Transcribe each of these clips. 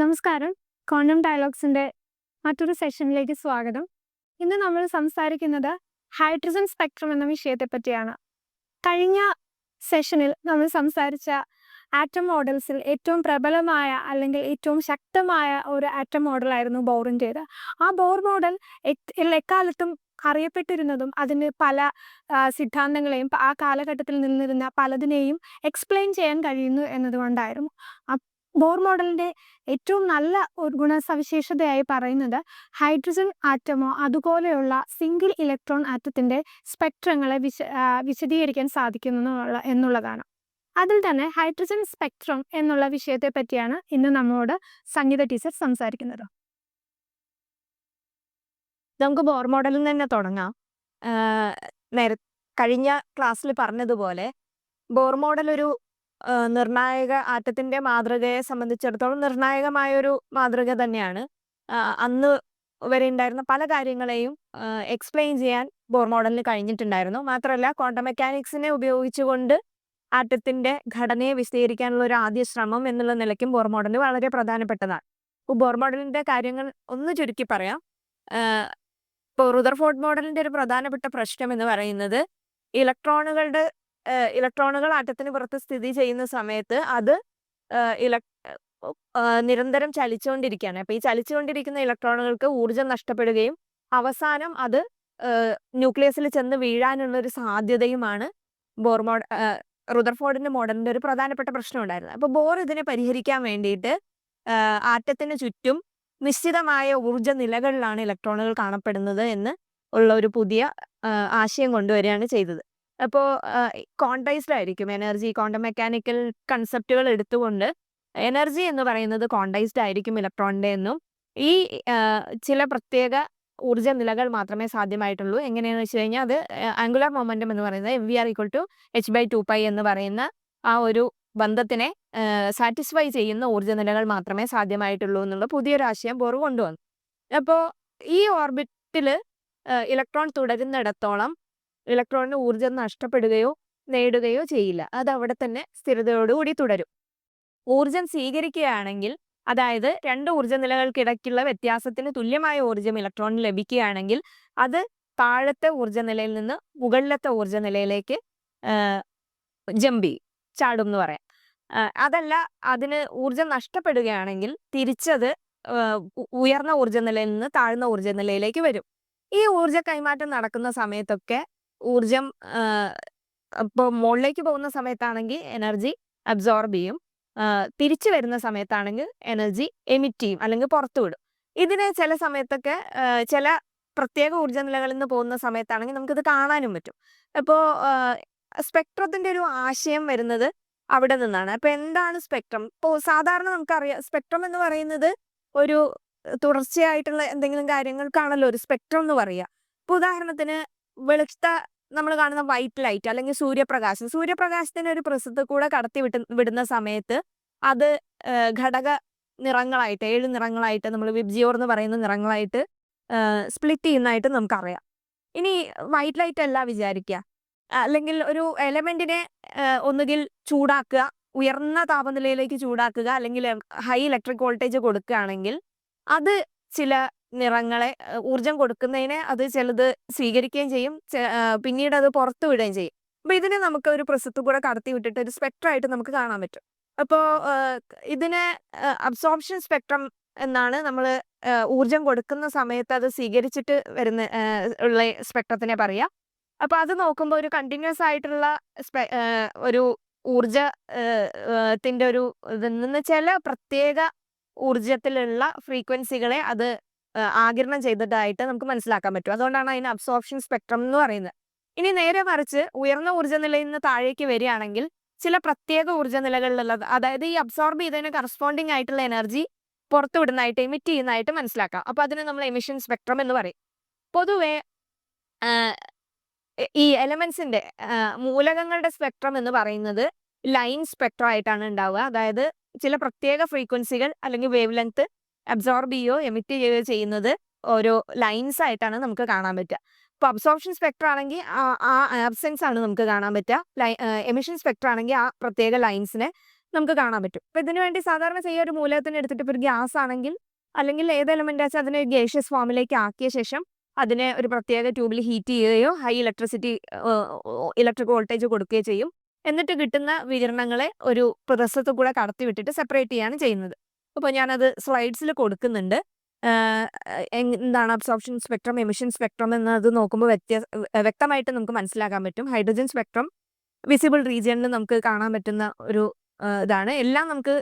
നമസ്കാരം. കോണ്ടം ഡയലോഗ്സിന്റെ മറ്റൊരു സെഷനിലേക്ക് സ്വാഗതം. ഇന്ന് നമ്മൾ സംസാരിക്കുന്നത് ഹൈഡ്രജൻ സ്പെക്ട്രം എന്ന വിഷയത്തെ പറ്റിയാണ്. കഴിഞ്ഞ സെഷനിൽ നമ്മൾ സംസാരിച്ച ആറ്റം മോഡൽസിൽ ഏറ്റവും പ്രബലമായ അല്ലെങ്കിൽ ഏറ്റവും ശക്തമായ ഒരു ആറ്റം മോഡലായിരുന്നു ബോറിന്റേത് ആ ബോർ മോഡൽ എക്കാലത്തും അറിയപ്പെട്ടിരുന്നതും അതിന് പല സിദ്ധാന്തങ്ങളെയും ആ കാലഘട്ടത്തിൽ നിന്നിരുന്ന പലതിനെയും എക്സ്പ്ലെയിൻ ചെയ്യാൻ കഴിയുന്നു എന്നതുകൊണ്ടായിരുന്നു. ബോർ മോഡലിന്റെ ഏറ്റവും നല്ല ഒരു ഗുണസവിശേഷതയായി പറയുന്നത് ഹൈഡ്രജൻ ആറ്റമോ അതുപോലെയുള്ള സിംഗിൾ ഇലക്ട്രോൺ ആറ്റത്തിന്റെ സ്പെക്ട്രങ്ങളെ വിശ വിശദീകരിക്കാൻ സാധിക്കുന്നു എന്നുള്ളതാണ്. അതിൽ തന്നെ ഹൈഡ്രജൻ സ്പെക്ട്രം എന്നുള്ള വിഷയത്തെ പറ്റിയാണ് ഇന്ന് നമ്മോട് സംഗീത ടീച്ചർ സംസാരിക്കുന്നത്. നമുക്ക് ബോർ മോഡലിൽ തന്നെ തുടങ്ങാം. നേര കഴിഞ്ഞ ക്ലാസ്സിൽ പറഞ്ഞതുപോലെ ബോർ മോഡൽ ഒരു നിർണായക ആറ്റത്തിന്റെ മാതൃകയെ സംബന്ധിച്ചിടത്തോളം നിർണായകമായ ഒരു മാതൃക തന്നെയാണ്. അന്ന് വരെ ഉണ്ടായിരുന്ന പല കാര്യങ്ങളെയും എക്സ്പ്ലെയിൻ ചെയ്യാൻ ബോർ മോഡലിന് കഴിഞ്ഞിട്ടുണ്ടായിരുന്നു. മാത്രമല്ല ക്വാണ്ടം മെക്കാനിക്സിനെ ഉപയോഗിച്ചുകൊണ്ട് ആറ്റത്തിന്റെ ഘടനയെ വിശദീകരിക്കാനുള്ള ഒരു ആദ്യ ശ്രമം എന്നുള്ള നിലയ്ക്കും ബോർ മോഡൽ വളരെ പ്രധാനപ്പെട്ടതാണ്. ഇപ്പോൾ ബോർ മോഡലിന്റെ കാര്യങ്ങൾ ഒന്ന് ചുരുക്കി പറയാം. ഇപ്പോൾ റുദർഫോർഡ് മോഡലിന്റെ ഒരു പ്രധാനപ്പെട്ട പ്രശ്നം എന്ന് പറയുന്നത് ഇലക്ട്രോണുകളുടെ ഇലക്ട്രോണുകൾ ആറ്റത്തിന് പുറത്ത് സ്ഥിതി ചെയ്യുന്ന സമയത്ത് അത് ഇല നിരന്തരം ചലിച്ചുകൊണ്ടിരിക്കുകയാണ്. അപ്പൊ ഈ ചലിച്ചുകൊണ്ടിരിക്കുന്ന ഇലക്ട്രോണുകൾക്ക് ഊർജം നഷ്ടപ്പെടുകയും അവസാനം അത് ന്യൂക്ലിയസിൽ ചെന്ന് വീഴാനുള്ള ഒരു സാധ്യതയുമാണ് ബോർ മോഡ റുദർഫോർഡിന്റെ മോഡലിന്റെ ഒരു പ്രധാനപ്പെട്ട പ്രശ്നം ഉണ്ടായിരുന്നത്. അപ്പോൾ ബോർ ഇതിനെ പരിഹരിക്കാൻ വേണ്ടിയിട്ട് ആറ്റത്തിന് ചുറ്റും നിശ്ചിതമായ ഊർജ നിലകളിലാണ് ഇലക്ട്രോണുകൾ കാണപ്പെടുന്നത് എന്ന് ഉള്ള ഒരു പുതിയ ആശയം കൊണ്ടുവരികയാണ് ചെയ്തത്. അപ്പോൾ കോണ്ടൈസ്ഡ് ആയിരിക്കും. എനർജി ക്വാണ്ടം മെക്കാനിക്കൽ കൺസെപ്റ്റുകൾ എടുത്തുകൊണ്ട് എനർജി എന്ന് പറയുന്നത് കോണ്ടൈസ്ഡ് ആയിരിക്കും ഇലക്ട്രോണിന്റെ എന്നും. ഈ ചില പ്രത്യേക ഊർജ നിലകൾ മാത്രമേ സാധ്യമായിട്ടുള്ളൂ. എങ്ങനെയാണെന്ന് വെച്ച് കഴിഞ്ഞാൽ അത് ആംഗുലർ മൊമെന്റം എന്ന് പറയുന്നത് M V R equal to H by two pi എന്ന് പറയുന്ന ആ ഒരു ബന്ധത്തിനെ സാറ്റിസ്ഫൈ ചെയ്യുന്ന ഊർജ നിലകൾ മാത്രമേ സാധ്യമായിട്ടുള്ളൂ എന്നുള്ള പുതിയൊരു ആശയം ബോർ കൊണ്ടുവന്നു. അപ്പോൾ ഈ ഓർബിറ്റിൽ ഇലക്ട്രോൺ തുടരുന്നിടത്തോളം ഇലക്ട്രോണിന് ഊർജം നഷ്ടപ്പെടുകയോ നേടുകയോ ചെയ്യില്ല. അത് അവിടെ തന്നെ സ്ഥിരതയോടുകൂടി തുടരും. ഊർജം സ്വീകരിക്കുകയാണെങ്കിൽ അതായത് രണ്ട് ഊർജ നിലകൾക്കിടയ്ക്കുള്ള വ്യത്യാസത്തിന് തുല്യമായ ഊർജം ഇലക്ട്രോണിന് ലഭിക്കുകയാണെങ്കിൽ അത് താഴത്തെ ഊർജ നിലയിൽ നിന്ന് മുകളിലത്തെ ഊർജ നിലയിലേക്ക് ജമ്പി ചാടും എന്ന് പറയാം. അതല്ല അതിന് ഊർജം നഷ്ടപ്പെടുകയാണെങ്കിൽ തിരിച്ചത് ഉയർന്ന ഊർജ നിലയിൽ നിന്ന് താഴ്ന്ന ഊർജ നിലയിലേക്ക് വരും. ഈ ഊർജ കൈമാറ്റം നടക്കുന്ന സമയത്തൊക്കെ ഊർജം ഇപ്പോൾ മുകളിലേക്ക് പോകുന്ന സമയത്താണെങ്കിൽ എനർജി അബ്സോർബ് ചെയ്യും. തിരിച്ചു വരുന്ന സമയത്താണെങ്കിൽ എനർജി എമിറ്റ് ചെയ്യും അല്ലെങ്കിൽ പുറത്തു വിടും. ഇതിന് ചില സമയത്തൊക്കെ ചില പ്രത്യേക ഊർജ നിലകളിൽ നിന്ന് പോകുന്ന സമയത്താണെങ്കിൽ നമുക്കിത് കാണാനും പറ്റും. അപ്പോൾ സ്പെക്ട്രത്തിന്റെ ഒരു ആശയം വരുന്നത് അവിടെ നിന്നാണ്. അപ്പൊ എന്താണ് സ്പെക്ട്രം? ഇപ്പോൾ സാധാരണ നമുക്കറിയാം സ്പെക്ട്രം എന്ന് പറയുന്നത് ഒരു തുടർച്ചയായിട്ടുള്ള എന്തെങ്കിലും കാര്യങ്ങൾക്കാണല്ലോ ഒരു സ്പെക്ട്രം എന്ന് പറയുക. ഇപ്പൊ ഉദാഹരണത്തിന് വെളുത്ത നമ്മൾ കാണുന്ന വൈറ്റ് ലൈറ്റ് അല്ലെങ്കിൽ സൂര്യപ്രകാശം. സൂര്യപ്രകാശത്തിന് ഒരു പ്രസിദ്ധ കൂടെ കടത്തി വിട്ട് വിടുന്ന സമയത്ത് അത് ഘടക നിറങ്ങളായിട്ട് ഏഴ് നിറങ്ങളായിട്ട് നമ്മൾ വിബ്ജിയോർ എന്ന് പറയുന്ന നിറങ്ങളായിട്ട് സ്പ്ലിറ്റ് ചെയ്യുന്നതായിട്ട് നമുക്കറിയാം. ഇനി വൈറ്റ് ലൈറ്റ് അല്ല വിചാരിക്കുക അല്ലെങ്കിൽ ഒരു എലമെന്റിനെ ഒന്നുകിൽ ചൂടാക്കുക ഉയർന്ന താപനിലയിലേക്ക് ചൂടാക്കുക അല്ലെങ്കിൽ ഹൈ ഇലക്ട്രിക് വോൾട്ടേജ് കൊടുക്കുകയാണെങ്കിൽ അത് ചില നിറങ്ങളെ ഊർജം കൊടുക്കുന്നതിനെ അത് ചിലത് സ്വീകരിക്കുകയും ചെയ്യും. പിന്നീട് അത് പുറത്തു വിടുകയും ചെയ്യും. അപ്പൊ ഇതിനെ നമുക്ക് ഒരു പ്രസത്ത് കൂടെ കടത്തി വിട്ടിട്ട് ഒരു സ്പെക്ട്ര ആയിട്ട് നമുക്ക് കാണാൻ പറ്റും. അപ്പോൾ ഇതിനെ അബ്സോർപ്ഷൻ സ്പെക്ട്രം എന്നാണ് നമ്മൾ ഊർജം കൊടുക്കുന്ന സമയത്ത് അത് സ്വീകരിച്ചിട്ട് വരുന്ന ഉള്ള സ്പെക്ട്രത്തിനെ പറയാ. അപ്പൊ അത് നോക്കുമ്പോൾ ഒരു കണ്ടിന്യൂസ് ആയിട്ടുള്ള ഒരു ഊർജ ത്തിന്റെ ഒരു ഇതിൽ നിന്ന് ചില പ്രത്യേക ഊർജത്തിലുള്ള ഫ്രീക്വൻസികളെ അത് ഏഹ്, ആഗിരണം ചെയ്തതായിട്ട് നമുക്ക് മനസ്സിലാക്കാൻ പറ്റും. അതുകൊണ്ടാണ് അതിന് അബ്സോർപ്ഷൻ സ്പെക്ട്രം എന്ന് പറയുന്നത്. ഇനി നേരെ മറിച്ച് ഉയർന്ന ഊർജ നിലയിൽ നിന്ന് താഴേക്ക് വരികയാണെങ്കിൽ ചില പ്രത്യേക ഊർജ നിലകളിലുള്ള അതായത് ഈ അബ്സോർബ് ചെയ്തതിന് കറസ്പോണ്ടിങ് ആയിട്ടുള്ള എനർജി പുറത്തുവിടുന്നതായിട്ട് എമിറ്റ് ചെയ്യുന്നതായിട്ട് മനസ്സിലാക്കാം. അപ്പൊ അതിന് നമ്മൾ എമിഷൻ സ്പെക്ട്രം എന്ന് പറയും. പൊതുവെ ഈ എലമെന്റ്സിന്റെ മൂലകങ്ങളുടെ സ്പെക്ട്രം എന്ന് പറയുന്നത് ലൈൻ സ്പെക്ട്രം ആയിട്ടാണ് ഉണ്ടാവുക. അതായത് ചില പ്രത്യേക ഫ്രീക്വൻസികൾ അല്ലെങ്കിൽ വേവ് ലെങ്ത് അബ്സോർബ് ചെയ്യുകയോ എമിറ്റ് ചെയ്യുകയോ ചെയ്യുന്നത് ഓരോ ലൈൻസ് ആയിട്ടാണ് നമുക്ക് കാണാൻ പറ്റുക. ഇപ്പൊ അബ്സോർപ്ഷൻ സ്പെക്ടർ ആണെങ്കിൽ ആ ആബ്സെൻസ് ആണ് നമുക്ക് കാണാൻ പറ്റുക. എമിഷൻ സ്പെക്ടർ ആണെങ്കിൽ ആ പ്രത്യേക ലൈൻസിനെ നമുക്ക് കാണാൻ പറ്റും. അപ്പൊ ഇതിനു വേണ്ടി സാധാരണ ചെയ്യുക ഒരു മൂലകത്തിന് എടുത്തിട്ട് ഇപ്പോൾ ഒരു ഗ്യാസ് ആണെങ്കിൽ അല്ലെങ്കിൽ ഏത് എലമെന്റ് വെച്ചാൽ അതിനെ ഗേഷ്യസ് ഫോമിലേക്ക് ആക്കിയ ശേഷം അതിനെ ഒരു പ്രത്യേക ട്യൂബിൽ ഹീറ്റ് ചെയ്യുകയോ ഹൈ ഇലക്ട്രിസിറ്റി ഇലക്ട്രിക് വോൾട്ടേജ് കൊടുക്കുകയോ ചെയ്യും. എന്നിട്ട് കിട്ടുന്ന വികിരണങ്ങളെ ഒരു പ്രദേശത്ത് കൂടെ കടത്തി വിട്ടിട്ട് സെപ്പറേറ്റ് ചെയ്യാണ് ചെയ്യുന്നത്. അപ്പോൾ ഞാനത് സ്ലൈഡ്സിൽ കൊടുക്കുന്നുണ്ട്. എന്താണ് അബ്സോർപ്ഷൻ സ്പെക്ട്രം എമിഷൻ സ്പെക്ട്രം എന്നത് നോക്കുമ്പോൾ വ്യത്യാസ വ്യക്തമായിട്ട് നമുക്ക് മനസ്സിലാക്കാൻ പറ്റും. ഹൈഡ്രജൻ സ്പെക്ട്രം വിസിബിൾ റീജിയണിൽ നമുക്ക് കാണാൻ പറ്റുന്ന ഒരു ഇതാണ്. എല്ലാം നമുക്ക്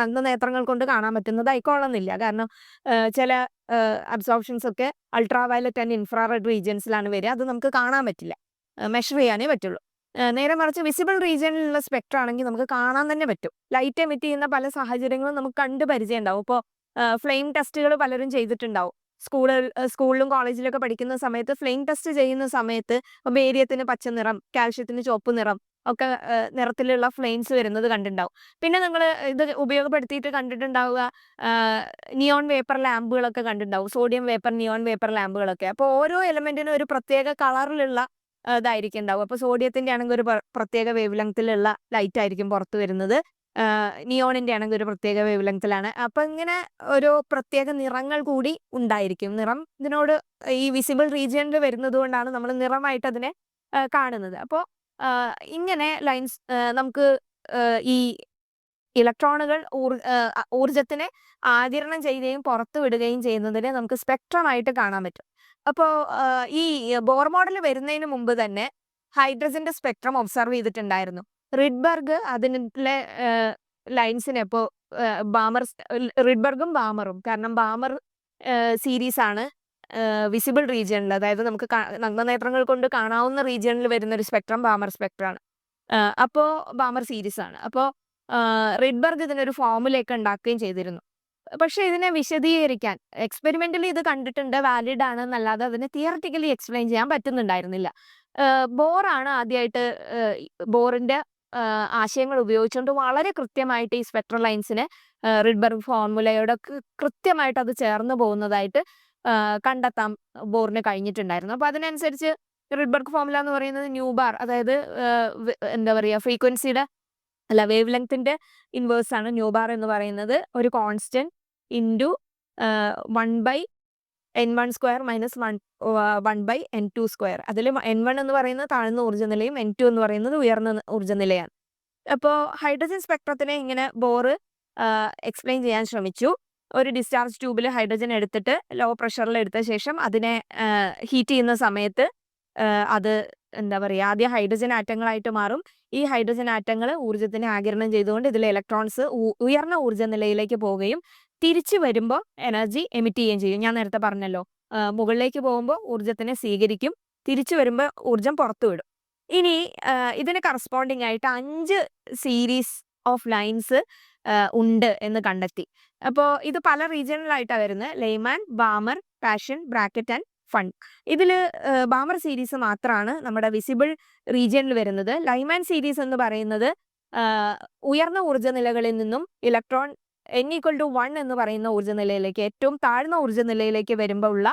നഗ്നനേത്രങ്ങൾ കൊണ്ട് കാണാൻ പറ്റുന്നതായിക്കോളന്നില്ല കാരണം ചില അബ്സോർപ്ഷൻസ് ഒക്കെ അൾട്രാ വയലറ്റ് ആൻഡ് ഇൻഫ്രാറെഡ് റീജിയൻസിലാണ് വരിക. അത് നമുക്ക് കാണാൻ പറ്റില്ല. മെഷർ ചെയ്യാനേ പറ്റുള്ളൂ. നേരെ മറിച്ച് വിസിബിൾ റീജിയനിലുള്ള സ്പെക്ട്ര ആണെങ്കിൽ നമുക്ക് കാണാൻ തന്നെ പറ്റും. ലൈറ്റ് എമിറ്റ് ചെയ്യുന്ന പല സാഹചര്യങ്ങളും നമുക്ക് കണ്ട് പരിചയം ഉണ്ടാവും ഇപ്പോൾ ഫ്ലെയിം ടെസ്റ്റുകൾ പലരും ചെയ്തിട്ടുണ്ടാവും. സ്കൂളിൽ സ്കൂളിലും കോളേജിലൊക്കെ പഠിക്കുന്ന സമയത്ത് ഫ്ലെയിം ടെസ്റ്റ് ചെയ്യുന്ന സമയത്ത് ബേരിയത്തിന് പച്ച നിറം കാൽഷ്യത്തിന് ചുവപ്പ് നിറം ഒക്കെ നിറത്തിലുള്ള ഫ്ലെയിംസ് വരുന്നത് കണ്ടിട്ടുണ്ടാവും. പിന്നെ നിങ്ങൾ ഇത് ഉപയോഗപ്പെടുത്തിയിട്ട് കണ്ടിട്ടുണ്ടാവുക നിയോൺ വേപ്പർ ലാമ്പുകളൊക്കെ കണ്ടിട്ടുണ്ടാവും. സോഡിയം വേപ്പർ നിയോൺ വേപ്പർ ലാമ്പുകളൊക്കെ. അപ്പോൾ ഓരോ എലമെന്റിനും ഒരു പ്രത്യേക കളറിലുള്ള ഇതായിരിക്കും ഉണ്ടാവും അപ്പോൾ സോഡിയത്തിന്റെ ആണെങ്കിൽ ഒരു പ്രത്യേക വേവ് ലെങ്ത്തിലുള്ള ലൈറ്റ് ആയിരിക്കും പുറത്തു വരുന്നത്. നിയോണിന്റെ ആണെങ്കിൽ ഒരു പ്രത്യേക വേവ് ലെങ്ത്തിലാണ് അപ്പൊ ഇങ്ങനെ ഒരു പ്രത്യേക നിറങ്ങൾ കൂടി ഉണ്ടായിരിക്കും. നിറം ഇതിനോട് ഈ വിസിബിൾ റീജിയനിൽ വരുന്നത് കൊണ്ടാണ് നമ്മൾ നിറമായിട്ട് അതിനെ കാണുന്നത്. അപ്പോൾ ഇങ്ങനെ ലൈൻസ് നമുക്ക് ഈ ഇലക്ട്രോണുകൾ ഊർജത്തിനെ ആകിരണം ചെയ്യുകയും പുറത്തു വിടുകയും ചെയ്യുന്നതിനെ നമുക്ക് സ്പെക്ട്രമായിട്ട് കാണാൻ പറ്റും. അപ്പോൾ ഈ ബോർ മോഡൽ വരുന്നതിന് മുമ്പ് തന്നെ ഹൈഡ്രജന്റെ സ്പെക്ട്രം ഒബ്സർവ് ചെയ്തിട്ടുണ്ടായിരുന്നു. റിഡ്ബർഗ് അതിലെ ലൈൻസിനെ ഇപ്പോൾ ബാമർ റിഡ്ബർഗും ബാമറും കാരണം ബാമർ സീരീസ് ആണ് വിസിബിൾ റീജിയണിൽ അതായത് നമുക്ക് നഗ്നനേത്രങ്ങൾ കൊണ്ട് കാണാവുന്ന റീജിയണിൽ വരുന്ന ഒരു സ്പെക്ട്രം ബാമർ സ്പെക്ട്രാണ്. അപ്പോൾ ബാമർ സീരീസ് ആണ് അപ്പോൾ റിഡ്ബർഗ് ഇതിനൊരു ഫോമുലയൊക്കെ ഉണ്ടാക്കുകയും ചെയ്തിരുന്നു. പക്ഷെ ഇതിനെ വിശദീകരിക്കാൻ എക്സ്പെരിമെന്റലി ഇത് കണ്ടിട്ടുണ്ട് വാലിഡ് ആണ് എന്നല്ലാതെ അതിനെ തിയററ്റിക്കലി എക്സ്പ്ലെയിൻ ചെയ്യാൻ പറ്റുന്നുണ്ടായിരുന്നില്ല. ബോറാണ് ആദ്യമായിട്ട് ബോറിന്റെ ആശയങ്ങൾ ഉപയോഗിച്ചുകൊണ്ട് വളരെ കൃത്യമായിട്ട് ഈ സ്പെക്ട്രൽ ലൈൻസിനെ റിഡ്ബർഗ് ഫോർമുലയോട് കൃത്യമായിട്ട് അത് ചേർന്ന് പോകുന്നതായിട്ട് കണ്ടെത്താൻ ബോറിന് കഴിഞ്ഞിട്ടുണ്ടായിരുന്നു. അപ്പൊ അതിനനുസരിച്ച് റിഡ്ബർഗ് ഫോർമുല എന്ന് പറയുന്നത് ന്യൂ ബാർ അതായത് എന്താ പറയുക ഫ്രീക്വൻസിയുടെ അല്ല വേവ് ലെങ്ത്തിന്റെ ഇൻവേഴ്സ് ആണ് ന്യൂ ബാർ എന്ന് പറയുന്നത്. ഒരു constant into one by N one square minus one one by N two square അതിൽ എൻ വൺ എന്ന് പറയുന്നത് താഴ്ന്ന ഊർജ നിലയും എൻ ടു എന്ന് പറയുന്നത് ഉയർന്ന ഊർജ നിലയാണ് അപ്പോൾ ഹൈഡ്രജൻ സ്പെക്ട്രത്തിനെ ഇങ്ങനെ ബോറ് എക്സ്പ്ലെയിൻ ചെയ്യാൻ ശ്രമിച്ചു. ഒരു ഡിസ്ചാർജ് ട്യൂബിൽ ഹൈഡ്രജൻ എടുത്തിട്ട് ലോ പ്രഷറിൽ എടുത്ത ശേഷം അതിനെ ഹീറ്റ് ചെയ്യുന്ന സമയത്ത് അത് എന്താ പറയുക ആദ്യം ഹൈഡ്രജൻ ആറ്റങ്ങളായിട്ട് മാറും. ഈ ഹൈഡ്രജൻ ആറ്റങ്ങൾ ഊർജത്തിനെ ആകിരണം ചെയ്തുകൊണ്ട് ഇതിലെ ഇലക്ട്രോൺസ് ഉയർന്ന ഊർജ നിലയിലേക്ക് പോവുകയും തിരിച്ചു വരുമ്പോൾ എനർജി എമിറ്റ് ചെയ്യുകയും ചെയ്യും. ഞാൻ നേരത്തെ പറഞ്ഞല്ലോ മുകളിലേക്ക് പോകുമ്പോൾ ഊർജത്തിനെ സ്വീകരിക്കും. തിരിച്ചു വരുമ്പോൾ ഊർജം പുറത്തു വിടും. ഇനി ഇതിന് കറസ്പോണ്ടിങ് ആയിട്ട് അഞ്ച് സീരീസ് ഓഫ് ലൈൻസ് ഉണ്ട് എന്ന് കണ്ടെത്തി. അപ്പോൾ ഇത് പല റീജിയണിലായിട്ടാണ് വരുന്നത്. Lyman Balmer Paschen bracket and Pfund ഇതിൽ ബാമർ സീരീസ് മാത്രമാണ് നമ്മുടെ വിസിബിൾ റീജിയനിൽ വരുന്നത്. ലൈമാൻ സീരീസ് എന്ന് പറയുന്നത് ഉയർന്ന ഊർജ നിലകളിൽ നിന്നും electron N equal to one എന്ന് പറയുന്ന ഊർജ നിലയിലേക്ക് ഏറ്റവും താഴ്ന്ന ഊർജ നിലയിലേക്ക് വരുമ്പോൾ ഉള്ള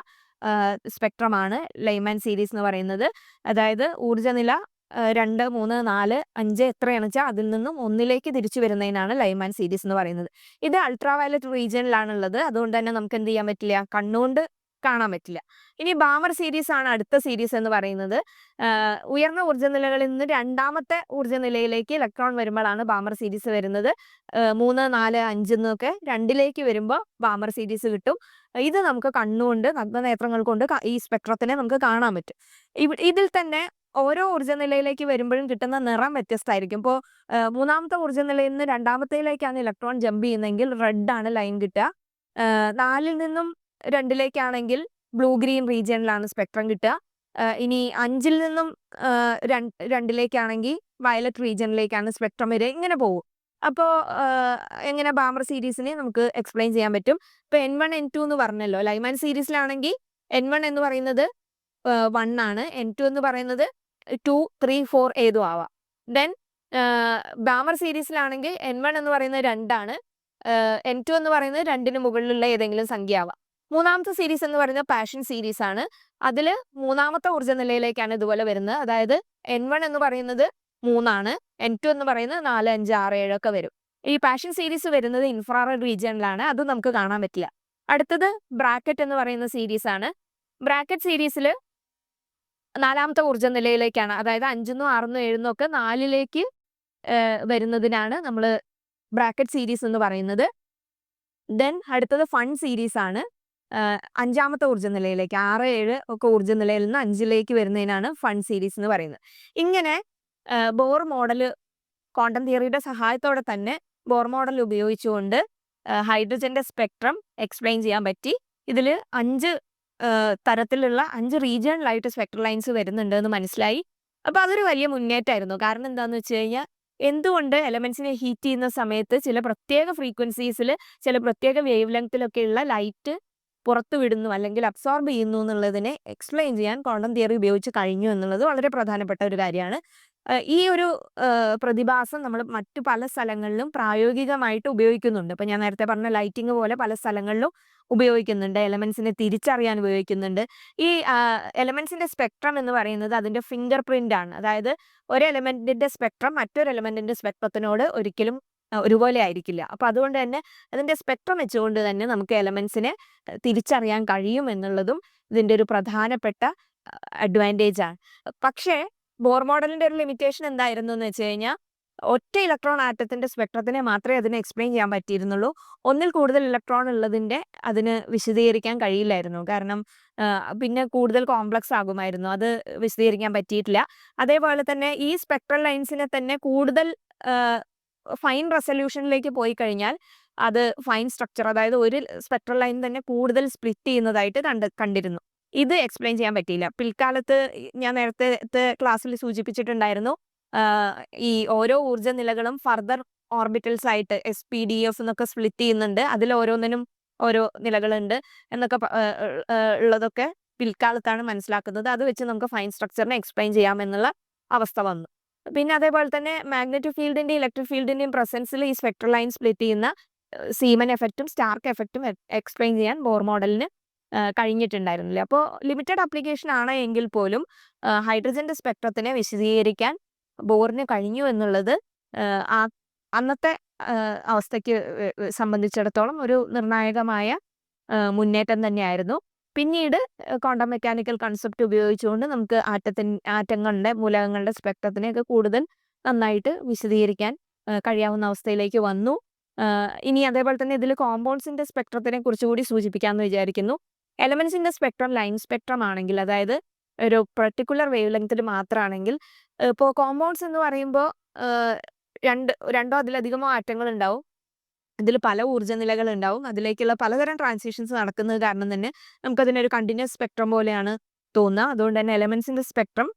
സ്പെക്ട്രമാണ് ലൈമാൻ സീരീസ് എന്ന് പറയുന്നത്. അതായത് ഊർജ നില രണ്ട് മൂന്ന് നാല് അഞ്ച് എത്രയാണെന്ന് വെച്ചാൽ അതിൽ നിന്നും ഒന്നിലേക്ക് തിരിച്ചു വരുന്നതിനാണ് ലൈമാൻ സീരീസ് എന്ന് പറയുന്നത്. ഇത് അൾട്രാ വയലറ്റ് റീജിയനിലാണുള്ളത്. അതുകൊണ്ട് തന്നെ നമുക്ക് എന്ത് ചെയ്യാൻ പറ്റില്ല? കണ്ണുകൊണ്ട് കാണാൻ പറ്റില്ല. ഇനി ബാമർ സീരീസ് ആണ് അടുത്ത സീരീസ് എന്ന് പറയുന്നത്. ഉയർന്ന ഊർജ നിലകളിൽ നിന്ന് രണ്ടാമത്തെ ഊർജ നിലയിലേക്ക് ഇലക്ട്രോൺ വരുമ്പോഴാണ് ബാമർ സീരീസ് വരുന്നത്. മൂന്ന് നാല് അഞ്ച് എന്നൊക്കെ രണ്ടിലേക്ക് വരുമ്പോൾ ബാമർ സീരീസ് കിട്ടും. ഇത് നമുക്ക് കണ്ണുകൊണ്ട് നഗ്നനേത്രങ്ങൾ കൊണ്ട് ഈ സ്പെക്ട്രത്തിനെ നമുക്ക് കാണാൻ പറ്റും. ഇതിൽ തന്നെ ഓരോ ഊർജ നിലയിലേക്ക് വരുമ്പോഴും കിട്ടുന്ന നിറം വ്യത്യസ്തമായിരിക്കും. ഇപ്പോൾ മൂന്നാമത്തെ ഊർജ നിലയിൽ നിന്ന് രണ്ടാമത്തേലേക്കാണ് ഇലക്ട്രോൺ ജമ്പ് ചെയ്യുന്നതെങ്കിൽ റെഡ് ആണ് ലൈൻ കിട്ടുക. നാലിൽ നിന്നും രണ്ടിലേക്കാണെങ്കിൽ ബ്ലൂ ഗ്രീൻ റീജിയനിലാണ് സ്പെക്ട്രം കിട്ടുക. ഇനി അഞ്ചിൽ നിന്നും രണ്ടിലേക്കാണെങ്കിൽ വയലറ്റ് റീജിയനിലേക്കാണ് സ്പെക്ട്രം വരെ ഇങ്ങനെ പോകും. അപ്പോൾ എങ്ങനെ ബാമർ സീരീസിനെ നമുക്ക് എക്സ്പ്ലെയിൻ ചെയ്യാൻ പറ്റും? ഇപ്പോൾ എൻ വൺ എൻ ടു എന്ന് പറഞ്ഞല്ലോ. ലൈമാൻ സീരീസിലാണെങ്കിൽ എൻ വൺ എന്ന് പറയുന്നത് വൺ ആണ്. എൻ ടു എന്ന് പറയുന്നത് ടു ത്രീ ഫോർ ഏതും ആവാം. ദെൻ ബാമർ സീരീസിലാണെങ്കിൽ എൻ വൺ എന്ന് പറയുന്നത് രണ്ടാണ്. എൻ ടു എന്ന് പറയുന്നത് രണ്ടിന് മുകളിലുള്ള ഏതെങ്കിലും സംഖ്യ ആവാം. മൂന്നാമത്തെ സീരീസ് എന്ന് പറയുന്നത് പാഷൻ സീരീസ് ആണ്. അതിൽ മൂന്നാമത്തെ ഊർജ നിലയിലേക്കാണ് ഇതുപോലെ വരുന്നത്. അതായത് എൻ വൺ എന്ന് പറയുന്നത് മൂന്നാണ്. എൻ ടു എന്ന് പറയുന്നത് നാല് അഞ്ച് ആറ് ഏഴൊക്കെ വരും. ഈ പാഷൻ സീരീസ് വരുന്നത് ഇൻഫ്രാറെഡ് റീജിയനിലാണ് അത് നമുക്ക് കാണാൻ പറ്റില്ല. അടുത്തത് ബ്രാക്കറ്റ് എന്ന് പറയുന്ന സീരീസ് ആണ്. ബ്രാക്കറ്റ് സീരീസിൽ നാലാമത്തെ ഊർജ നിലയിലേക്കാണ്. അതായത് അഞ്ചെന്നും ആറെന്നും ഏഴെന്നും ഒക്കെ നാലിലേക്ക് വരുന്നതിനാണ് നമ്മൾ ബ്രാക്കറ്റ് സീരീസ് എന്ന് പറയുന്നത്. ദെൻ അടുത്തത് ഫൺ സീരീസ് ആണ്. അഞ്ചാമത്തെ ഊർജ നിലയിലേക്ക് ആറ് ഏഴ് ഒക്കെ ഊർജ നിലയിൽ നിന്ന് അഞ്ചിലേക്ക് വരുന്നതിനാണ് ഫണ്ട് സീരീസ് എന്ന് പറയുന്നത്. ഇങ്ങനെ ബോർ മോഡൽ ക്വാണ്ടം തിയറിയുടെ സഹായത്തോടെ തന്നെ ബോർ മോഡൽ ഉപയോഗിച്ചുകൊണ്ട് ഹൈഡ്രജന്റെ സ്പെക്ട്രം എക്സ്പ്ലെയിൻ ചെയ്യാൻ പറ്റി. ഇതിൽ അഞ്ച് തരത്തിലുള്ള അഞ്ച് റീജിയണിലായിട്ട് സ്പെക്ട്രൽ ലൈൻസ് വരുന്നുണ്ട് എന്ന് മനസ്സിലായി. അപ്പോൾ അതൊരു വലിയ മുന്നേറ്റമായിരുന്നു. കാരണം എന്താണെന്ന് വെച്ച് കഴിഞ്ഞാൽ എന്തുകൊണ്ട് എലമെന്റ്സിനെ ഹീറ്റ് ചെയ്യുന്ന സമയത്ത് ചില പ്രത്യേക ഫ്രീക്വൻസീസിൽ ചില പ്രത്യേക വേവ് ലെങ്ത്തിലൊക്കെയുള്ള ലൈറ്റ് പുറത്തു വിടുന്നു അല്ലെങ്കിൽ അബ്സോർബ് ചെയ്യുന്നു എന്നുള്ളതിനെ എക്സ്പ്ലെയിൻ ചെയ്യാൻ ക്വാണ്ടം തിയറി ഉപയോഗിച്ച് കഴിഞ്ഞു എന്നുള്ളത് വളരെ പ്രധാനപ്പെട്ട ഒരു കാര്യമാണ്. ഈ ഒരു പ്രതിഭാസം നമ്മൾ മറ്റു പല സ്ഥലങ്ങളിലും പ്രായോഗികമായിട്ട് ഉപയോഗിക്കുന്നുണ്ട്. ഇപ്പം ഞാൻ നേരത്തെ പറഞ്ഞ ലൈറ്റിംഗ് പോലെ പല സ്ഥലങ്ങളിലും ഉപയോഗിക്കുന്നുണ്ട്. എലമെന്റ്സിനെ തിരിച്ചറിയാൻ ഉപയോഗിക്കുന്നുണ്ട്. ഈ എലമെന്റ്സിന്റെ സ്പെക്ട്രം എന്ന് പറയുന്നത് അതിന്റെ ഫിംഗർ പ്രിന്റ് ആണ്. അതായത് ഒരു എലമെന്റിന്റെ സ്പെക്ട്രം മറ്റൊരു എലമെന്റിന്റെ സ്പെക്ട്രത്തിനോട് ഒരിക്കലും ഒരുപോലെ ആയിരിക്കില്ല. അപ്പൊ അതുകൊണ്ട് തന്നെ അതിന്റെ സ്പെക്ട്രം വെച്ചുകൊണ്ട് തന്നെ നമുക്ക് എലമെന്റ്സിനെ തിരിച്ചറിയാൻ കഴിയും എന്നുള്ളതും ഇതിന്റെ ഒരു പ്രധാനപ്പെട്ട അഡ്വാന്റേജ് ആണ് പക്ഷേ ബോർ മോഡലിന്റെ ഒരു ലിമിറ്റേഷൻ എന്തായിരുന്നു എന്ന് വെച്ച് കഴിഞ്ഞാൽ ഒറ്റ ഇലക്ട്രോൺ ആറ്റത്തിന്റെ സ്പെക്ട്രത്തിനെ മാത്രമേ അതിനെ എക്സ്പ്ലെയിൻ ചെയ്യാൻ പറ്റിയിരുന്നുള്ളൂ. ഒന്നിൽ കൂടുതൽ ഇലക്ട്രോൺ ഉള്ളതിന്റെ അതിന് വിശദീകരിക്കാൻ കഴിയില്ലായിരുന്നു. കാരണം പിന്നെ കൂടുതൽ കോംപ്ലക്സ് ആകുമായിരുന്നു. അത് വിശദീകരിക്കാൻ പറ്റിയിട്ടില്ല. അതേപോലെ തന്നെ ഈ സ്പെക്ട്രൽ ലൈൻസിനെ തന്നെ കൂടുതൽ ഫൈൻ റെസൊല്യൂഷനിലേക്ക് പോയി കഴിഞ്ഞാൽ അത് ഫൈൻ സ്ട്രക്ചർ അതായത് ഒരു സ്പെക്ട്രൽ ലൈൻ തന്നെ കൂടുതൽ സ്പ്ലിറ്റ് ചെയ്യുന്നതായിട്ട് കണ്ട് കണ്ടിരുന്നു. ഇത് എക്സ്പ്ലെയിൻ ചെയ്യാൻ പറ്റിയില്ല. പിൽക്കാലത്ത് ഞാൻ നേരത്തെ ക്ലാസ്സിൽ സൂചിപ്പിച്ചിട്ടുണ്ടായിരുന്നു ഈ ഓരോ ഊർജ നിലകളും ഫർദർ ഓർബിറ്റൽസ് ആയിട്ട് എസ് പി ഡി എഫ് എന്നൊക്കെ സ്പ്ലിറ്റ് ചെയ്യുന്നുണ്ട്. അതിൽ ഓരോന്നിനും ഓരോ നിലകളുണ്ട് എന്നൊക്കെ ഉള്ളതൊക്കെ പിൽക്കാലത്താണ് മനസ്സിലാക്കുന്നത്. അത് വെച്ച് നമുക്ക് ഫൈൻ സ്ട്രക്ചറിനെ എക്സ്പ്ലെയിൻ ചെയ്യാമെന്നുള്ള അവസ്ഥ വന്നു. പിന്നെ അതേപോലെ തന്നെ മാഗ്നറ്റിക് ഫീൽഡിന്റെയും ഇലക്ട്രിക് ഫീൽഡിന്റെയും പ്രസൻസിൽ ഈ സ്പെക്ട്രൽ ലൈൻ സ്പ്ലിറ്റ് ചെയ്യുന്ന സീമൻ എഫക്റ്റും സ്റ്റാർക്ക് എഫക്റ്റും എക്സ്പ്ലെയിൻ ചെയ്യാൻ ബോർ മോഡലിന് കഴിഞ്ഞിട്ടുണ്ടായിരുന്നില്ല. അപ്പോൾ ലിമിറ്റഡ് ആപ്ലിക്കേഷൻ ആണ് എങ്കിൽ പോലും ഹൈഡ്രജന്റെ സ്പെക്ട്രത്തിനെ വിശദീകരിക്കാൻ ബോറിന് കഴിഞ്ഞു എന്നുള്ളത് അന്നത്തെ അവസ്ഥയ്ക്ക് സംബന്ധിച്ചിടത്തോളം ഒരു നിർണായകമായ മുന്നേറ്റം തന്നെയായിരുന്നു. പിന്നീട് ക്വാണ്ടം മെക്കാനിക്കൽ കൺസെപ്റ്റ് ഉപയോഗിച്ചുകൊണ്ട് നമുക്ക് ആറ്റത്തിൻ ആറ്റങ്ങളുടെ മൂലകങ്ങളുടെ സ്പെക്ട്രത്തിനെയൊക്കെ കൂടുതൽ നന്നായിട്ട് വിശദീകരിക്കാൻ കഴിയാവുന്ന അവസ്ഥയിലേക്ക് വന്നു. ഇനി അതേപോലെ തന്നെ ഇതിൽ കോമ്പൗണ്ട്സിന്റെ സ്പെക്ട്രത്തിനെ കുറിച്ചുകൂടി സൂചിപ്പിക്കാമെന്ന് വിചാരിക്കുന്നു. എലമെന്റ്സിന്റെ സ്പെക്ട്രം ലൈൻ സ്പെക്ട്രം ആണെങ്കിൽ അതായത് ഒരു പെർട്ടിക്കുലർ വേവ് ലെങ്ത്തിൽ മാത്രമാണെങ്കിൽ ഇപ്പോൾ കോമ്പൗണ്ട്സ് എന്ന് പറയുമ്പോൾ രണ്ട് രണ്ടോ അതിലധികമോ ആറ്റങ്ങൾ ഉണ്ടാവും ഇതിൽ പല ഊർജ നിലകൾ ഉണ്ടാവും അതിലേക്കുള്ള പലതരം ട്രാൻസിഷൻസ് നടക്കുന്നത് കാരണം തന്നെ നമുക്കതിനൊരു കണ്ടിന്യൂസ് സ്പെക്ട്രം പോലെയാണ് തോന്നുക. അതുകൊണ്ട് തന്നെ എലമെന്റ്സിന്റെ സ്പെക്ട്രം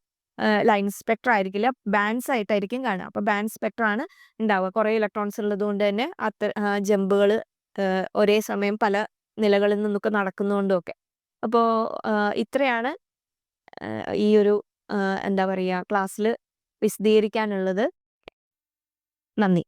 ലൈൻ സ്പെക്ട്രം ആയിരിക്കില്ല. ബാൻസ് ആയിട്ടായിരിക്കും കാണുക. അപ്പോൾ ബാൻസ് സ്പെക്ട്രം ആണ് ഉണ്ടാവുക. കുറേ ഇലക്ട്രോൺസ് ഉള്ളത് കൊണ്ട് തന്നെ അത്ര ജമ്പുകൾ ഒരേ സമയം പല നിലകളിൽ നിന്നൊക്കെ നടക്കുന്നതുകൊണ്ടൊക്കെ അപ്പോൾ ഇത്രയാണ് ഈ ഒരു എന്താ പറയുക ക്ലാസ്സിൽ വിശദീകരിക്കാനുള്ളത്. നന്ദി.